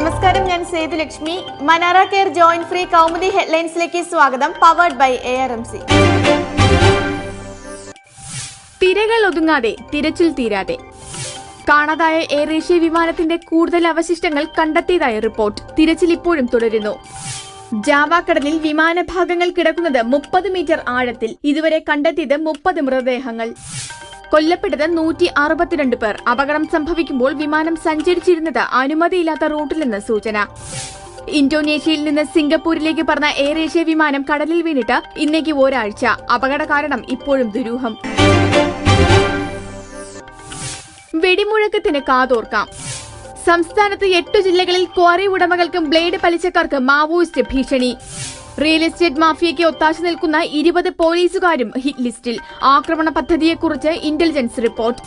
നമസ്കാരം ഞാൻ Sethulakshmi Manara care joint free Kaumudi ഹെഡ്ലൈൻസിലേക്ക് സ്വാഗതം powered by A R M C തിരകൾ ഒതുങ്ങാതെ തിരച്ചിൽ തീരാതെ. കാണാതായ എയർ ഏഷ്യ വിമാനത്തിന്റെ കൂടുതൽ അവശിഷ്ടങ്ങൾ കണ്ടെത്തിയതായ റിപ്പോർട്ട് തിരച്ചിൽ ഇപ്പോഴും തുടരുന്നു. ജാവാക്കടലിൽ കടലിൽ വിമാനഭാഗങ്ങൾ കിടക്കുന്നത് മുപ്പത് മീറ്റർ ആഴത്തിൽ ഇതുവരെ കണ്ടെത്തിയത് മുപ്പത് മൃതദേഹങ്ങൾ. കൊല്ലപ്പെട്ടത് നൂറ്റി അറുപത്തിരണ്ട് പേർ. അപകടം സംഭവിക്കുമ്പോൾ വിമാനം സഞ്ചരിച്ചിരുന്നത് അനുമതിയില്ലാത്ത റൂട്ടിലെന്ന് സൂചന. ഇന്തോനേഷ്യയിൽ നിന്ന് സിംഗപ്പൂരിലേക്ക് പറഞ്ഞ എയർ ഏഷ്യ വിമാനം കടലിൽ വീണിട്ട് ഇന്നേക്ക് ഒരാഴ്ച. അപകട കാരണം ഇപ്പോഴും ദുരൂഹം. വെടിമുഴക്കത്തിന് കാതോർക്കാം. സംസ്ഥാനത്ത് എട്ടു ജില്ലകളിൽ ക്വാറി ഉടമകൾക്കും ബ്ലേഡ് പലിശക്കാർക്ക് മാവോയിസ്റ്റ് ഭീഷണി. റിയൽ എസ്റ്റേറ്റ് മാഫിയയ്ക്ക് ഒത്താശ നിൽക്കുന്ന ഇരുപത് പോലീസുകാരും ഹിറ്റ് ലിസ്റ്റിൽ. ആക്രമണ പദ്ധതിയെക്കുറിച്ച് ഇന്റലിജൻസ് റിപ്പോർട്ട്.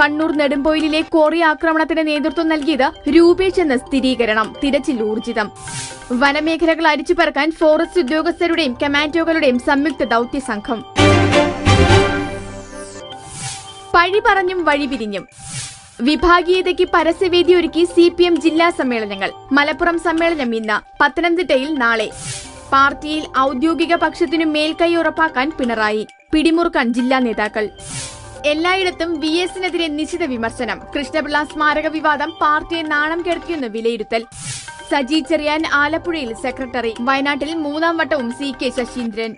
കണ്ണൂർ നെടുമ്പൊയിലിലെ ക്വാറി ആക്രമണത്തിന് നേതൃത്വം നൽകിയത് രൂപേഷ് എന്ന സ്ഥിരീകരണം തിരച്ചിൽ ഊർജിതം. വനമേഖലകൾ അരിച്ചുപറക്കാൻ ഫോറസ്റ്റ് ഉദ്യോഗസ്ഥരുടെയും കമാൻഡോകളുടെയും സംയുക്ത ദൌത്യ സംഘം പഴി പറഞ്ഞും വഴിപിരിഞ്ഞും വിഭാഗീയതയ്ക്ക് പരസ്യവേദി ഒരുക്കി സി പി എം ജില്ലാ സമ്മേളനങ്ങൾ. മലപ്പുറം സമ്മേളനം ഇന്ന് പത്തനംതിട്ടയിൽ നാളെ. പാർട്ടിയിൽ ഔദ്യോഗിക പക്ഷത്തിനു മേൽക്കൈ ഉറപ്പാക്കാൻ പിണറായി പിടിമുറുക്കാൻ ജില്ലാ നേതാക്കൾ. എല്ലായിടത്തും വി എസിനെതിരെ നിശിത വിമർശനം. കൃഷ്ണപിള്ള സ്മാരക വിവാദം പാർട്ടിയെ നാണം കെടുത്തിയെന്ന് വിലയിരുത്തൽ. സജി ചെറിയാൻ ആലപ്പുഴയിൽ സെക്രട്ടറി. വയനാട്ടിൽ മൂന്നാം വട്ടവും C K Saseendran.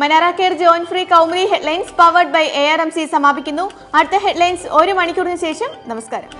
Manara care joint free Kaumudi headlines powered by A R M C സമാപിക്കുന്നു. അടുത്ത ഹെഡ്ലൈൻസ് ഒരു മണിക്കൂറിന് ശേഷം. നമസ്കാരം.